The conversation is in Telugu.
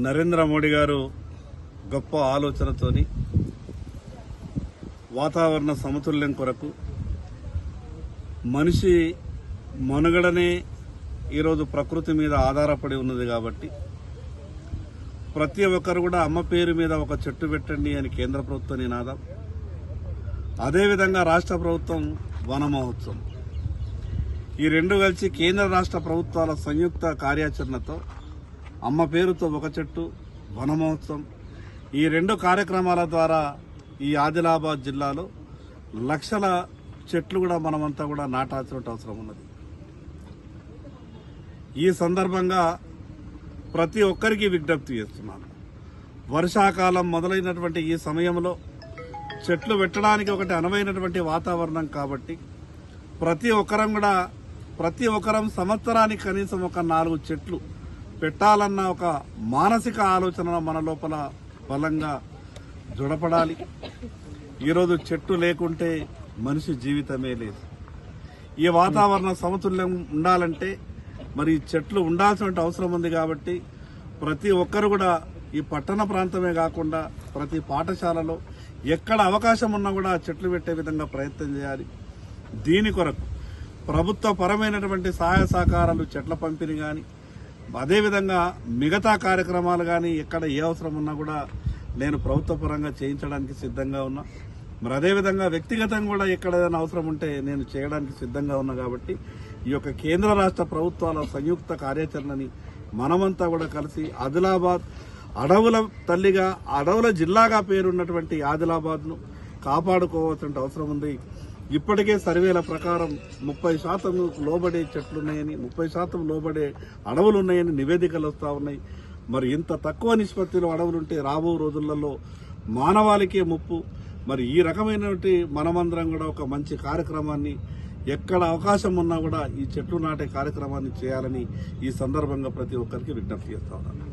నరేంద్ర మోడీ గారు గొప్ప ఆలోచనతోని వాతావరణ సమతుల్యం కొరకు మనిషి మనుగడనే ఈరోజు ప్రకృతి మీద ఆధారపడి ఉన్నది కాబట్టి ప్రతి ఒక్కరు కూడా అమ్మ పేరు మీద ఒక చెట్టు పెట్టండి అని కేంద్ర ప్రభుత్వం నినాదం. అదేవిధంగా రాష్ట్ర ప్రభుత్వం వన మహోత్సవం. ఈ రెండు కలిసి కేంద్ర రాష్ట్ర ప్రభుత్వాల సంయుక్త కార్యాచరణతో అమ్మ పేరుతో ఒక చెట్టు వన మహోత్సవం ఈ రెండు కార్యక్రమాల ద్వారా ఈ ఆదిలాబాద్ జిల్లాలో లక్షల చెట్లు కూడా మనమంతా కూడా నాటాల్సిన అవసరం ఉన్నది. ఈ సందర్భంగా ప్రతి ఒక్కరికి విజ్ఞప్తి చేస్తున్నాను. వర్షాకాలం మొదలైనటువంటి ఈ సమయంలో చెట్లు పెట్టడానికి ఒకటి అనువైనటువంటి వాతావరణం కాబట్టి ప్రతి ఒక్కరం కూడా ప్రతి ఒక్కరం సంవత్సరానికి కనీసం ఒక నాలుగు చెట్లు పెట్టాలన్న ఒక మానసిక ఆలోచన మన లోపల బలంగా జొడపడాలి. ఈరోజు చెట్టు లేకుంటే మనిషి జీవితమే లేదు. ఈ వాతావరణ సమతుల్యం ఉండాలంటే మరి చెట్లు ఉండాల్సిన అవసరం ఉంది కాబట్టి ప్రతి ఒక్కరు కూడా ఈ పట్టణ ప్రాంతమే కాకుండా ప్రతి పాఠశాలలో ఎక్కడ అవకాశం ఉన్నా కూడా చెట్లు పెట్టే విధంగా ప్రయత్నం చేయాలి. దీని కొరకు ప్రభుత్వ పరమైనటువంటి సహాయ సహకారాలు చెట్ల పంపిణీ కానీ అదేవిధంగా మిగతా కార్యక్రమాలు కానీ ఎక్కడ ఏ అవసరం ఉన్నా కూడా నేను ప్రభుత్వ పరంగా చేయించడానికి సిద్ధంగా ఉన్నా. మరి అదేవిధంగా వ్యక్తిగతంగా కూడా ఎక్కడ ఏదైనా అవసరం ఉంటే నేను చేయడానికి సిద్ధంగా ఉన్నా కాబట్టి ఈ యొక్క కేంద్ర రాష్ట్ర ప్రభుత్వాల సంయుక్త కార్యాచరణని మనమంతా కూడా కలిసి ఆదిలాబాద్ అడవుల తల్లిగా అడవుల జిల్లాగా పేరున్నటువంటి ఆదిలాబాద్ను కాపాడుకోవాల్సిన అవసరం ఉంది. ఇప్పటికే సర్వేల ప్రకారం ముప్పై శాతం లోబడే చెట్లున్నాయని ముప్పై శాతం లోబడే అడవులు ఉన్నాయని నివేదికలు వస్తూ ఉన్నాయి. మరి ఇంత తక్కువ నిష్పత్తిలో అడవులుంటే రాబో రోజులలో మానవాళికే ముప్పు. మరి ఈ రకమైనటువంటి మనమందరం కూడా ఒక మంచి కార్యక్రమాన్ని ఎక్కడ అవకాశం ఉన్నా కూడా ఈ చెట్లు నాటే కార్యక్రమాన్ని చేయాలని ఈ సందర్భంగా ప్రతి ఒక్కరికి విజ్ఞప్తి చేస్తా ఉన్నాను.